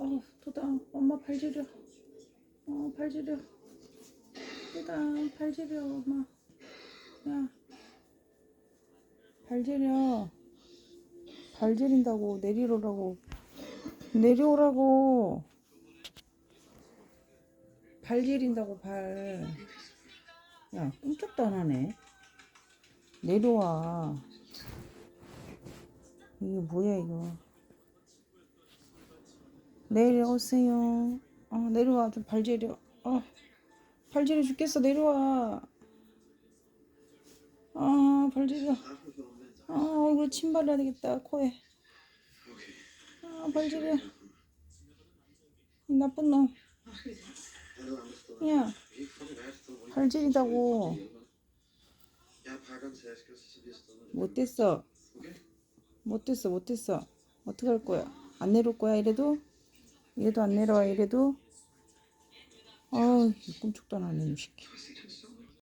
어, 도다. 엄마 발 저려. 어, 발 저려. 도다. 발 저려, 엄마. 야. 발 저려. 발 저린다고. 내리오라고. 내려오라고. 발 저린다고, 발. 야, 꼼짝도 안 하네. 내려와. 이게 뭐야, 이거. 내려오세요. 어, 내려와. 좀발 저려. 어, 발 저려 죽겠어. 내려와. 아, 발 저려. 아, 얼굴 침 발라야 되겠다. 코에. 아, 발 저려. 이 나쁜 놈. 야, 발 저리다고. Jeg pakker en taske, og så skal vi afsted. 못됐어. 못됐어, 못됐어. 어떻게 할 거야? 안 내려올 거야, 이래도? 이래도 안 내려와, 이래도? 아우, 꿈쩍도 안 하네, 이 새끼.